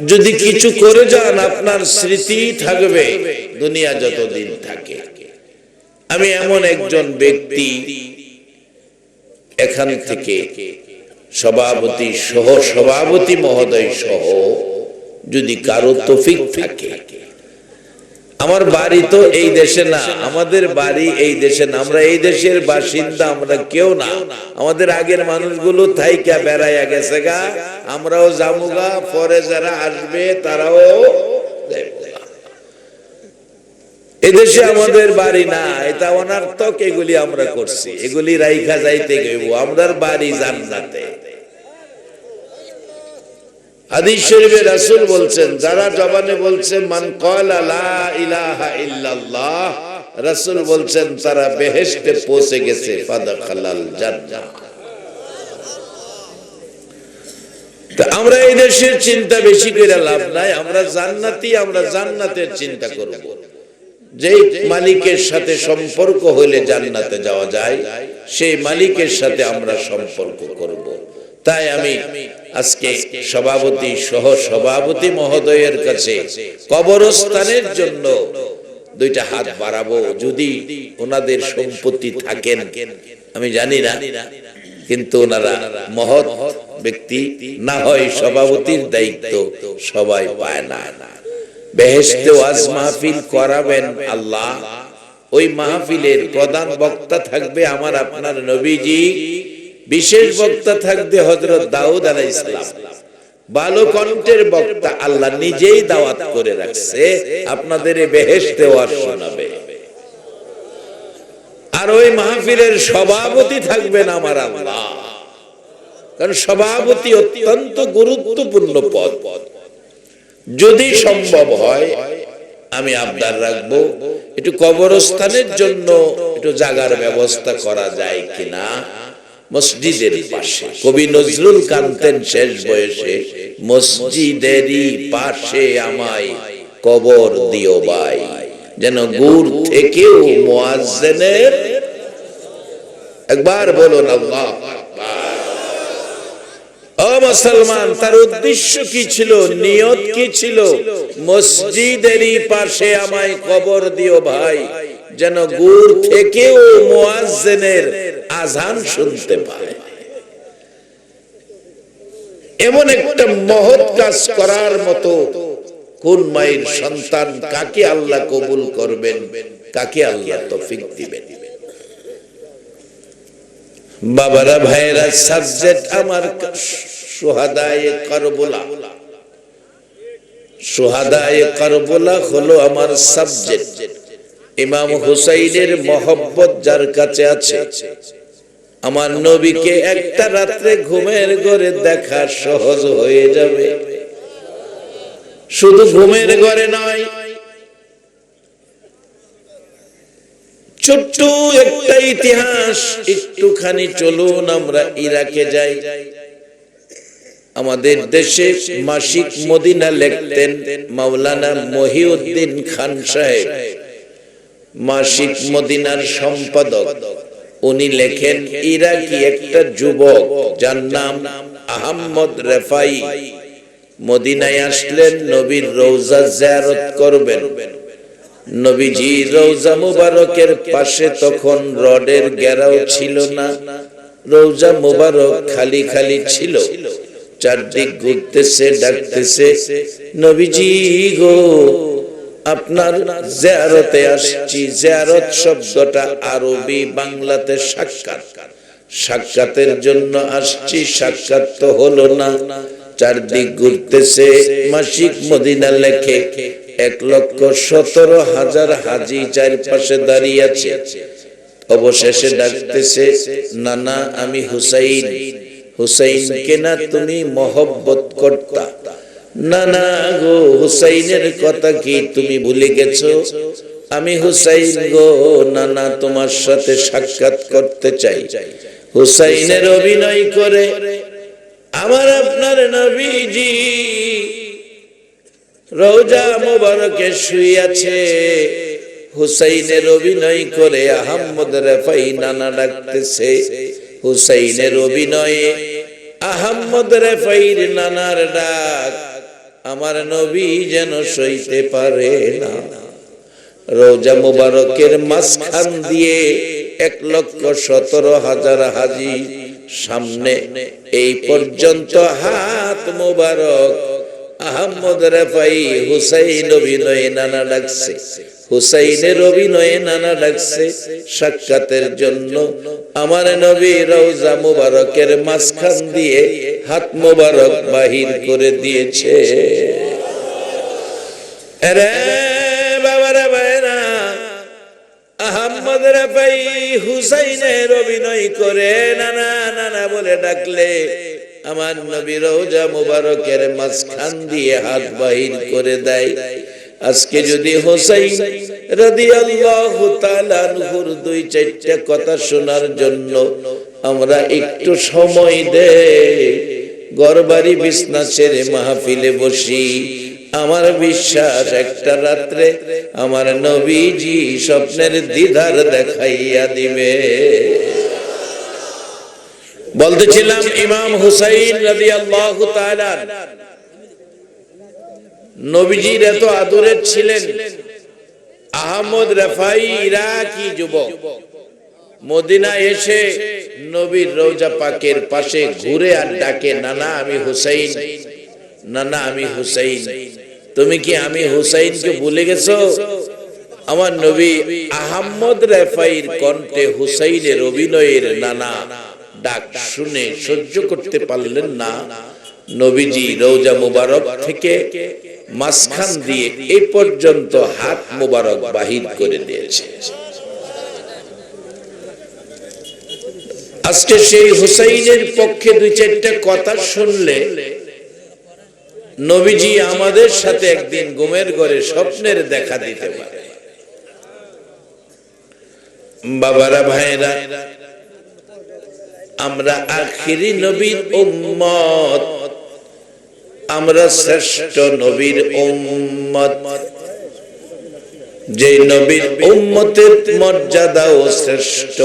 যদি কিছু করে যান, আপনার স্মৃতি থাকবে, দুনিয়া যতদিন থাকে। আমি এমন একজন ব্যক্তি এখান থেকে সভাপতি সহ সভাপতি মহোদয় সহ যদি কারও তফিক থাকে। আমার বাড়ি তো এই দেশে না, আমাদের বাড়ি এই দেশে না, আমরা এই দেশের বাসিন্দা, আমরা কেউ না। আমাদের আগের মানুষগুলো থাইকা বেড়াইয়া গেছে গা, আমরাও জামুগা পরে যারা আসবে তারাও এদেশে আমাদের বাড়ি না, এটা অনার্থক, এগুলি আমরা করছি, এগুলি রাইখা যাইতে গেব আমরার বাড়ি জান্নাতে। হাদিস শরীফে রাসূল বলছেন, যারা জবানে বলছে, মান ক্বালা লা ইলাহা ইল্লাল্লাহ রাসূল বলছেন, তারা বেহেশতে পৌঁছে গেছে, ফাদাখালাল জান্নাহ আমরা এই দেশের চিন্তা বেশি করে লাভ নাই, আমরা জান্নাতি, আমরা জান্নাতের চিন্তা করব। যেই মালিকের সাথে সম্পর্ক হইলে জান্নাতে যাওয়া যায়, সেই মালিকের সাথে আমরা সম্পর্ক করব। তাই আমি আজকে সভাপতি সহ সভাপতি মহোদয়ের কাছে কবরস্থানের জন্য দুইটা হাত বাড়াবো যদি ওনাদের সম্পত্তি থাকেন। আমি জানি না, কিন্তু ওনারা মহৎ ব্যক্তি, না হয় সভাপতির দায়িত্ব সবাই পায় না। বেহেশতে ওয়াজ মাহফিল করাবেন আল্লাহ। ওই মাহফিলের প্রধান বক্তা থাকবে আমার আপনার নবীজি। বিশেষ বক্তা থাকবে হজরত দাউদ আলাইহিস সালাম। ভালো কণ্ঠের বক্তা আল্লাহ নিজেই দাওয়াত করে রাখছে। আপনাদের এই বেহেশতে ওয়াজ শোনাবে। আর ওই মাহফিলের সভাপতি থাকবেন আমার আল্লাহ। কারণ সভাপতি অত্যন্ত গুরুত্বপূর্ণ পদ। যদি সম্ভব হয় আমি আবদার রাখব। একটু কবরস্থানের জন্য একটু জাগার ব্যবস্থা করা যায় কিনা? মসজিদের পাশে। কবি নজরুল কান্তেন শেষ বয়সে মসজিদেরই পাশে আমায় কবর দিও ভাই। যেন গুড় থেকেও মুয়াজ্জিনের একবার আল্লাহ। ও মুসলমান, তার উদ্দেশ্য কি ছিল, নিয়ত কি ছিল? মসজিদেরই পাশে আমায় কবর দিও ভাই। যেন গুড় থেকেও মুয়াজ্জিনের আজান শুনতে পায়। এমন একটা মহৎ কাজ করার মতো কোন মায়ের সন্তান কাকে আল্লাহ কবুল করবেন, কাকে আল্লাহ তৌফিক দিবেন? বাবারা ভাইরা সাবজেক্ট আমার সুহাদায়ে কারবলা। সুহাদায়ে কারবলা হলো আমার সাবজেক্ট ইমাম হুসাইনের মহব্বত যার কাছে আছে, আমার নবীকে একটা রাত্রে ঘুমের ঘরে দেখা সহজ হয়ে যাবে। শুধু ঘুমের ঘরে নয়, ছোট্ট একটা ইতিহাস, একটুখানি চলুন আমরা ইরাকে যাই। আমাদের দেশে মাসিক মদিনা লিখতেন মাওলানা মহিউদ্দিন খান সাহেব। মাসিক মদিনার সম্পাদক। উনি লেখেন, ইরাকি একটা যুবক যার নাম আহম্মদ রেফাই। মদিনায় আসলেন, নবীর রৌজা জিয়ারত করবেন। নবীজি রৌজা মুবারকের পাশে তখন রডের গেরাও ছিল না। রৌজা মুবারক খালি খালি ছিল। চারদিক ঘুরতেছে, ডাকতেছে, নবীজি গো আপনার জিয়ারতে আসছি। জিয়ারত শব্দটা আরবি, বাংলাতে সাক্ষাৎ। সাক্ষাতের জন্য আসছি, সাক্ষাৎ তো হলো না। চারদিক ঘুরতেছে, মাসিক মদিনা লেখে। এক লক্ষ সতেরো হাজার হাজি চারপাশে দাঁড়িয়ে আছে। অবশেষে ডাকতেছে, নানা, আমি হুসাইন। হুসাইন কেনা তুমি মহব্বত করতা। না না গো, হুসাইনের কথা কি তুমি ভুলে গেছো? আমি হুসাইন গো তোমার সাথে সাক্ষাৎ করতে চাই। হুসাইনের অভিনয় করে আমার আপনার নবীজি রোজা মোবারকে শুয়ে আছে হুসাইনের অভিনয় করে আহম্মদ রেফাই নানা ডাকতেছে। হুসাইনের অভিনয়ে আহম্মদ রেফাইর নানার ডাক আমার নবী যেন সইতে পারে না। রোজা মুবারকের মাঝখান দিয়ে এক লক্ষ সতেরো হাজার হাজি সামনে। এই পর্যন্ত হাত মুবারক আহমদ রেফাই হুসাইন অভিনয় নানা ডাকছে। হুসাইনের অভিনয়ে নানা ডাকছে সাক্ষাতের জন্য। আমার নবী রওজা মুবারকের মাঝখান দিয়ে হাত মুবারক বাহির করে দিয়েছে। আমার নবী রওজা মুবারকের মাঝখান দিয়ে হাত বাহির করে দেয়। আজকে যদি হোসাইন রাদিয়াল্লাহু তাআলা আনহুর দুই চারটা কথা শোনার জন্য আমরা একটু সময় দেই গরবারি বিছনা ছেড়ে মাহফিলে বসি। আমার বিশ্বাস একটা রাত্রে আমার নবীজি স্বপ্নের দ্বিধার দেখাইয়া দিবে। বলতেছিলাম, ইমাম হুসাইন রাদিয়াল্লাহু তাআলা নবীজির এত আদরের ছিলেন। আহমদ রাফাই ইরাকি যুবক? মদিনা এসে নবীর রওজা পাকের পাশে ঘুরে আর ডাকে, নানা আমি হুসাইন, নানা আমি হুসাইন, তুমি কি আমি হুসাইনকে ভুলে গেছো? আমার নবী আহমদ রেফাইর কণ্ঠে হুসাইনের অভিনয়ের নানা ডাক শুনে সহ্য করতে পারলেন না। নবীজি রৌজা মুবারক থেকে মাঝখান দিয়ে এই পর্যন্ত হাত মুবারক বাহির করে দিয়েছে। আজকে সেই হুসাইনের পক্ষে দুই চারটা কথা শুনলে নবীজি আমাদের সাথে একদিন ঘুমের ঘরে স্বপ্নের দেখা দিতে পারে। বাবারা ভাইরা আমরা আখিরি নবীর উম্মত। আমরা শ্রেষ্ঠ নবীর উম্মত। যে নবীর উম্মতের মর্যাদাও শ্রেষ্ঠ।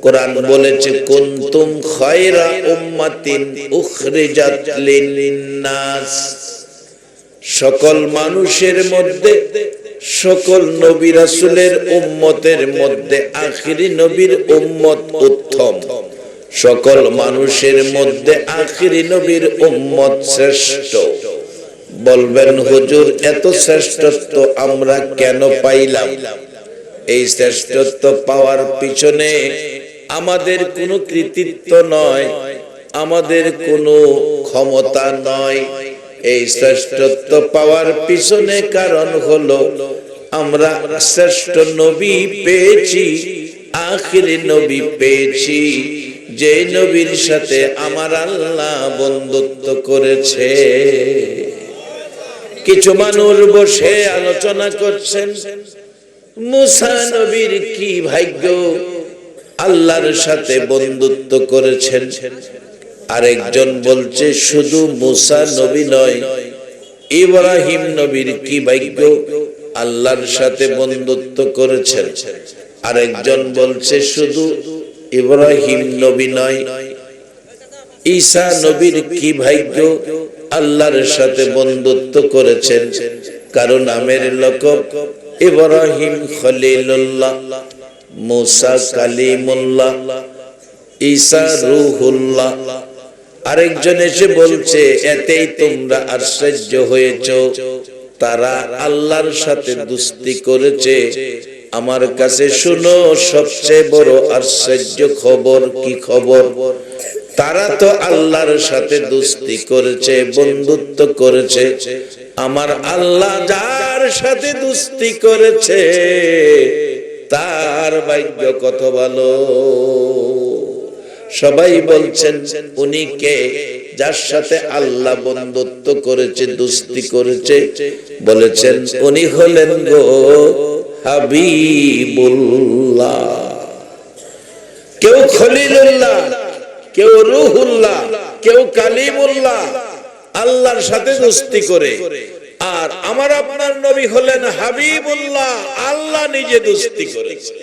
কোরআন বলেছে, কুনতুম খায়রা উম্মাতিন উখরিজাত লিন-নাস। সকল মানুষের মধ্যে, সকল নবী রাসূলের উম্মতের মধ্যে আখিরি নবীর উম্মত উত্তম। সকল মানুষের মধ্যে আখিরি নবীর উম্মত শ্রেষ্ঠ। বলবেন, হুজুর, এত শ্রেষ্ঠত্ব আমরা কেন পাইলাম? এই শ্রেষ্ঠত্ব পাওয়ার পিছনে আমাদের কোনো কৃতিত্ব নয়, আমাদের কোনো ক্ষমতা নয়। এই শ্রেষ্ঠত্ব পাওয়ার পিছনে কারণ হলো, আমরা শ্রেষ্ঠ নবী পেয়েছি, আখিরি নবী পেয়েছি। যে নবীর সাথে আমার আল্লাহ বন্ধুত্ব করেছে। কিছু মানুষ বসে আলোচনা করছেন, মুসা নবীর কি ভাগ্য? আল্লাহর সাথে বন্ধুত্ব করেছেন। আরেকজন বলছে, শুধু মুসা নবী নয়, ইব্রাহিম নবীর কি ভাগ্য? আল্লাহর সাথে বন্ধুত্ব করেছেন। আরেকজন বলছে, শুধু ইব্রাহিম নবী নয়। ঈসা নবীর কি ভাগ্য? আল্লাহর সাথে বন্ধুত্ব করেছেন। কারণ আমের লোক ইব্রাহিম খলিলুল্লাহ, মুসা কালিমুল্লাহ, ঈসা রুহুল্লাহ। আরেকজন এসে বলছে, এতেই তোমরা আশ্চর্য হয়েছ। তারা আল্লাহর সাথে দুস্তি করেছে। আমার কাছে শুনো, সবচেয়ে বড় আশ্চর্য খবর, কি খবর? তারা তো আল্লাহর সাথে দুস্তি করেছে, বন্ধুত্ব করেছে। আমার আল্লাহ যার সাথে দুস্তি করেছে, তার ভাগ্য কত ভালো? সবাই বলছেন, উনি কে যার সাথে আল্লাহ বন্ধুত্ব করেছে, দুস্তি করেছে? বলেছেন, উনি হলেন গো হাবিবুল্লাহ। কেউ খলিলুল্লাহ, কেউ রুহুল্লাহ, কেউ কালিমুল্লাহ, আল্লাহর সাথে দোস্তি করে। আর আমার আপনার নবী হলেন হাবিবুল্লাহ, আল্লাহ নিজে দোস্তি করেছে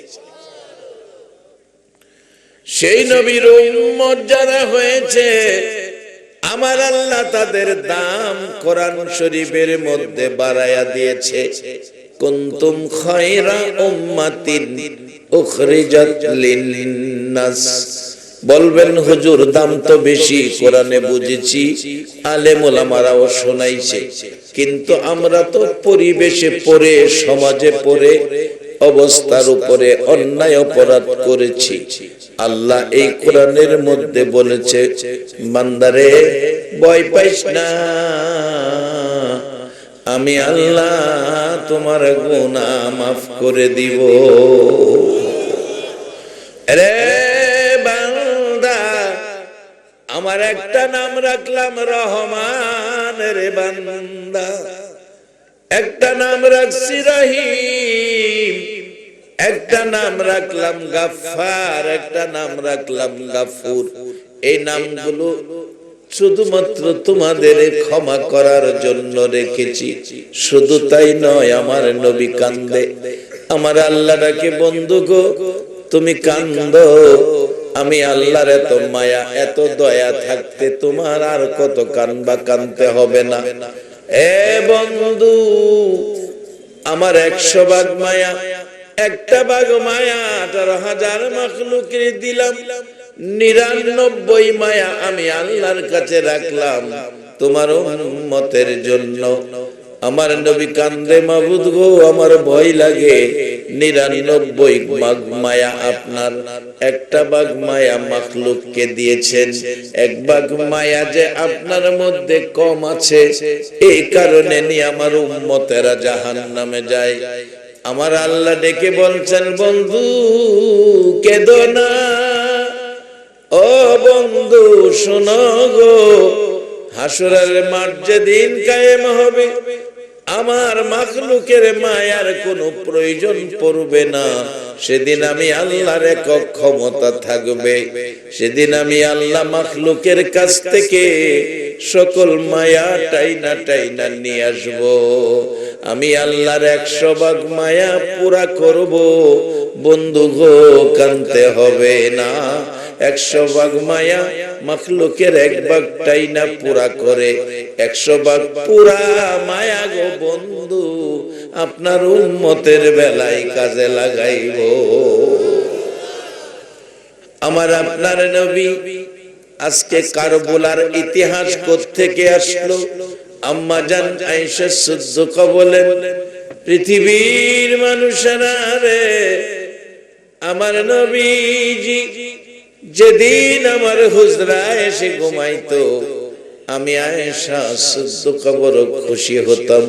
সেই নবীর যারা হয়েছে, আমার আল্লাহ তাদের দাম কোরআন শরীফের মধ্যে বাড়ায়া দিয়েছে। কুনতুম খায়রা উম্মাতিন উখরিজাত লিন-নাস। বলবেন, হুজুর, দাম তো বেশি, কোরআনে বুঝেছি আলেম ওলামারাও শোনাইছে। কিন্তু আমরা তো পরিবেশে পড়ে, সমাজে পড়ে, অবস্থার উপরে অন্যায় অপরাধ করেছি। আল্লাহ এই কোরআনের মধ্যে বলেছে, বান্দারে, ভয় পাইস না। আমি আল্লাহ তোমার গুনাহ মাফ করে দিব। রে বান্দা, আমার একটা নাম রাখলাম রহমান রে বান্দা। একটা নাম রাখছি রহিম, একটা নাম রাখলাম গাফার একটা নাম রাখলাম গাফুর এই নামগুলো শুধুমাত্র তোমাদের ক্ষমা করার জন্য রেখেছি। শুধু তাই নয়, আমার নবী কান্দে। আমার আল্লাহটাকে বন্ধু গো, তুমি কান্দ। আমি আল্লাহর এত মায়া, এত দয়া থাকতে তোমার আর কত কানবা কানতে হবে না। এ বন্ধু, আমার একশো ভাগ মায়া, একটা ভাগ মায়া আঠারো হাজার মাখলুকে দিলাম। নিরানব্বই মায়া আমি আল্লাহর কাছে রাখলাম তোমার মতের জন্য। আমার নবী কান্দে, মাবুদ গো, আমার ভয় লাগে। নিরানব্বই বাঘ মায়া আপনার। একটা বাঘ মায়া মাখলুককে দিয়েছেন। এক বাঘ মায়া যে আপনার মধ্যে কম আছে। এই কারণে নিয়ে আমার উম্মতেরা জাহান নামে যায়। আমার আল্লাহ ডেকে বলছেন, বন্ধু, কেদো না। ও বন্ধু, শোনো গো, হাসুরের মাঠ যেদিন কায়েম হবে, আমার মাখলুকের মায়ার কোনো প্রয়োজন পড়বে না। সেদিন আমি আল্লাহর একক ক্ষমতা থাকবে। সেদিন আমি আল্লাহ মাখলুকের কাছ থেকে সকল মায়া টাইনা টাইনা নিয়ে আসব। আমি আল্লাহর একশো ভাগ মায়া পুরা করব। বন্ধু গো, কানতে হবে না। একশো ভাগ মায়া মখলুকের এক ভাগটাই না পুরা করে। একশো ভাগ পুরা মায়া গো বন্ধু, আপনার উন্মতের বেলায় কাজে লাগাইব। আমার আপনার নবী আজকে কারবুলার ইতিহাস থেকে আসলো? আম্মা জান আয়েশা সুদ্দুক বলেন, পৃথিবীর মানুষেরা রে, আমার নবীজি যেদিন আমার হুজরা এসে ঘুমাইতো, আমি আয়েশা শুদ্ধ খবর খুশি হতাম।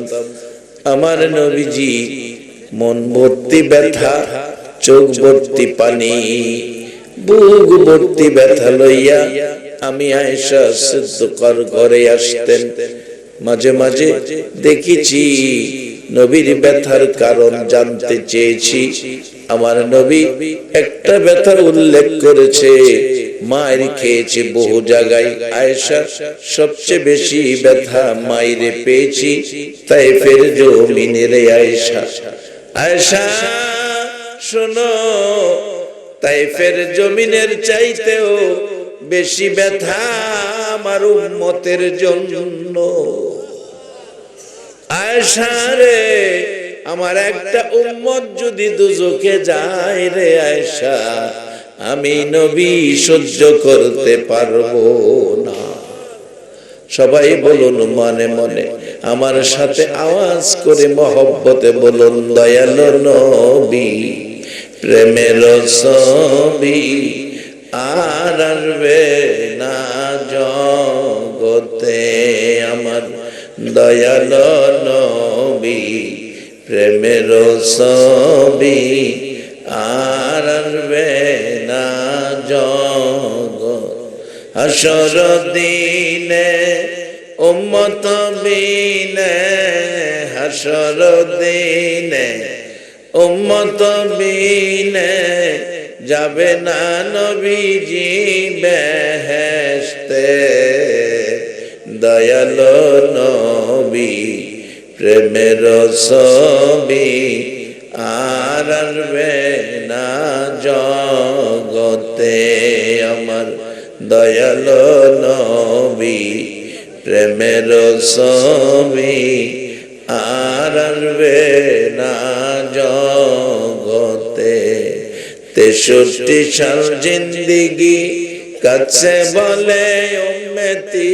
আমার নবীজি মন ভর্তি ব্যথা, চোখ ভর্তি পানি, বুক ভর্তি ব্যথা লইয়া আমি আয়েশা শুদ্ধ কর ঘরে আসতেন। মাঝে মাঝে দেখেছি নবীর ব্যথার কারণ জানতে চেয়েছি। আমার নবী একটা ব্যথার উল্লেখ করেছে। মায়ের খেয়েছে বহু জায়গায়। আয়েশা, সবচেয়ে বেশি ব্যথা মায়েরে পেয়েছি তাই ফের জমিনে রে আয়েশা। আয়েশা, শোনো তাই ফের জমিনের চাইতেও বেশি ব্যথা আমার উম্মতের জন্য। আয়েশা রে আমার একটা উম্মত যদি দুজকে যায় রে আয়েশা আমি নবী সহ্য করতে পারব না। সবাই বলুন মনে মনে, আমার সাথে আওয়াজ করে মহব্বতে বলুন দয়াল নবী, প্রেমের ছবি আর না জগতে আমার দয়াল নবী, প্রেমের ছবি আর আসবে না জগ। হাসর দিনে, উম্মত বিনে হাসর দিনে, উম্মত বিনে যাবে না নবীজি বেহেশতে। দয়াল নবী প্রেমের ছবি আর আসবে না জগতে আমার দয়াল নবী, প্রেমের ছবি আর আসবে না জগতে। তেষট্টি সাল জিন্দিগি কাছে বলে, উম্মতি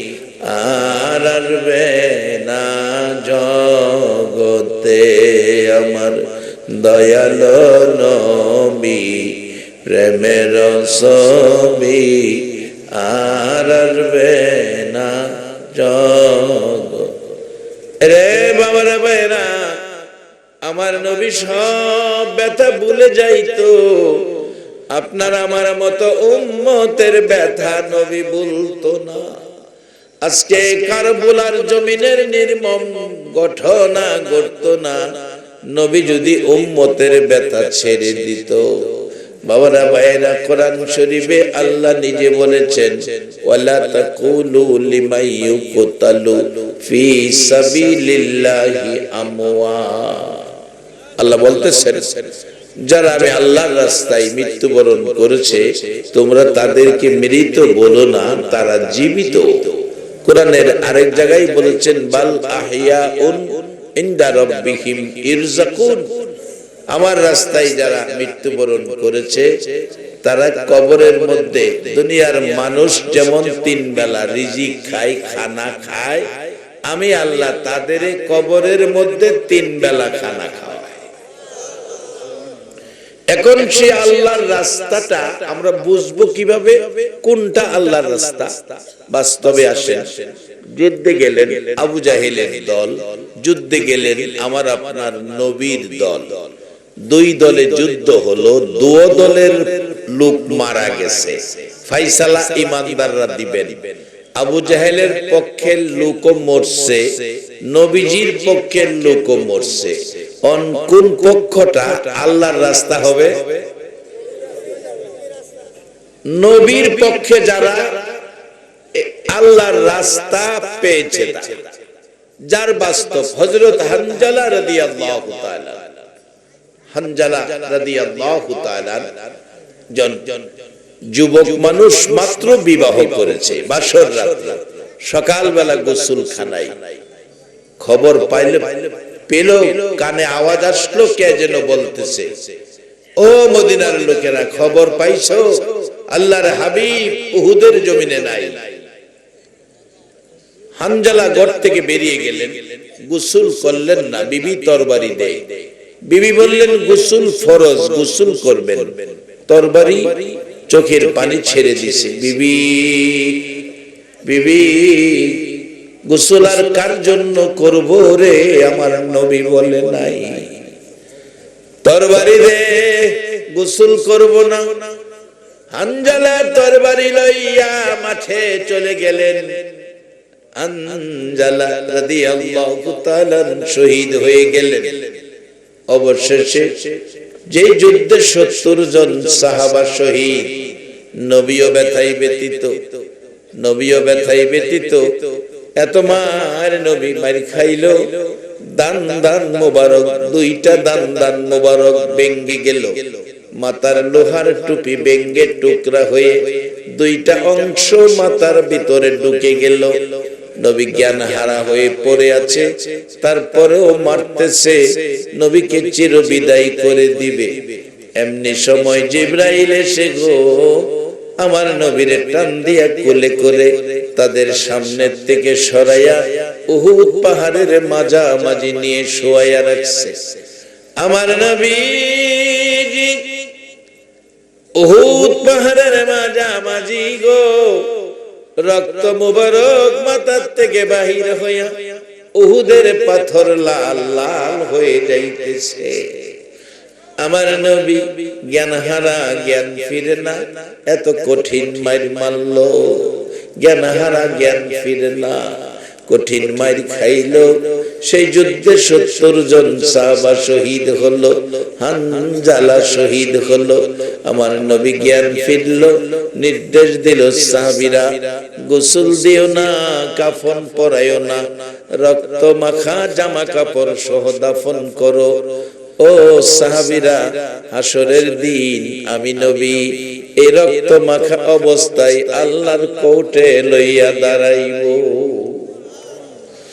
আর না জগতে আমার দয়ালো নবী, প্রেমের ছবি। আর আসবে না জগ রে বাবারা ভাইরা আমার নবী সব ব্যথা ভুলে যাইতো। আপনার আমার মতো উম্মতের ব্যথা নবী বলতো না। আজকে কারবুলার জমিনের নির্মম ঘটনা ঘটতো না। নবী যদি উম্মতের ব্যথা ছেড়ে দিত। বাবারা ভাইরা কোরআন শরীফে আল্লাহ নিজে বলেছেন, ওয়ালা তাকুলু ফি সাবিলিল্লাহি আল্লাহ বলতেছেন, যারা আমি আল্লাহর রাস্তায় মৃত্যুবরণ করেছে, তোমরা তাদেরকে মৃত বলো না, তারা জীবিত। কোরআনের আরেক জায়গায় বলেছেন, বাল আহিয়া উন ইনদা রাব্বিহিম ইরজাকুন। আমার রাস্তায় যারা মৃত্যুবরণ করেছে, তারা কবরের মধ্যে দুনিয়ার মানুষ যেমন তিন বেলা রিজিক খায়, খানা খায়, আমি আল্লাহ তাদের কবরের মধ্যে তিন বেলা খানা খাওয়াই। এখন সে আল্লাহর রাস্তাটা আমরা বুঝব কীভাবে? কোনটা আল্লাহর রাস্তা? বাস্তবে আসেন। যুদ্ধে গেলেন আবু জাহেলের দল, যুদ্ধে গেলেন আমার আপনার নবীর দল। দুই দলে যুদ্ধ হলো দু দলের লোক মারা গেছে। ফাইসালা ইমানদাররা দিবেন। আবু জাহেলের পক্ষের লোকও মরছে, নবীজির পক্ষের লোকও মরছে। অন কোন পক্ষটা আল্লাহর রাস্তা হবে? নবীর পক্ষে যারা আল্লাহর রাস্তা পেয়েছে যার বাস্তব হজরত হানজালা রাদিয়াল্লাহু তাআলা। হানজালা রাদিয়াল্লাহু তাআলা জন যুবক মানুষ মাত্র বিবাহ করেছে বাসর রাত্রে। সকালবেলা গোসল খানাই খবর পাইলে পেল, কানে আওয়াজ আসলো, কে যেন বলতেছে। ও মদিনার লোকেরা, খবর পাইছো? আল্লাহর হাবিব উহুদের জমিনে নাই। হানজালা ঘর থেকে বেরিয়ে গেলেন। গোসল করলেন না, বিবি তরবারি দেয়। বিবি বললেন, গোসল ফরজ, গুসুল করবেন। তরবারি চোখের পানি ছেড়ে দিছে। বিবি বিবি গোসল আর কার জন্য করব রে? আমার নবী বলে নাই। তরবারি রে গোসল করব না। হানজালা তরবারি লইয়া মাঠে চলে গেলেন। আনজালা রাদিয়াল্লাহু তাআলা শহীদ হয়ে গেলেন। অবশেষে যে যুদ্ধে সত্তর জন সাহাবা শহীদ নবীয় ব্যথাই ব্যতীত নবীয় ব্যথাই ব্যতীত এত মার নবী মার খাইল। দান দান মোবারক, দুইটা দান দান মোবারক বেঙ্গে গেল। মাতার লোহার টুপি বেঙ্গে টুকরা হয়ে দুইটা অংশ মাতার ভিতরে ঢুকে গেল। নবী জ্ঞান হারা হয়ে পড়ে আছে। তারপরেও মারতেছে, নবীকে চির বিদায় করে দিবে। এমনি সময় জিব্রাইল এসে গো আমার নবীরে টান দিয়া কোলে করে তাদের সামনের থেকে সরাইয়া উহুদ পাহাড়ের মাঝামাঝি নিয়ে শোয়াইয়া রাখছে। আমার নবী পাহাড়ের মাঝামাঝি গো, রক্ত মুবারক থেকে বাহির হইয়া উহুদের পাথর লাল লাল হয়ে যাইতেছে। আমার নবী জ্ঞান হারা জ্ঞান ফিরে না, এত কঠিন মার মারল। জ্ঞান হারা জ্ঞান ফিরে না, কঠিন মার খাইল। সেই যুদ্ধে সত্তর জন সাহাবা শহীদ হলো, হানজালা শহীদ হলো। আমার নবী জ্ঞান ফিরল, নির্দেশ দিল সাহাবিরা, গোসল দিও না, কাফন পরায়ও না, রক্ত মাখা, জামা কাপড় সহ দাফন করো। ও সাহাবিরা হাসরের দিন আমি নবী এ রক্ত মাখা অবস্থায় আল্লাহর কোটে লইয়া দাঁড়াইব।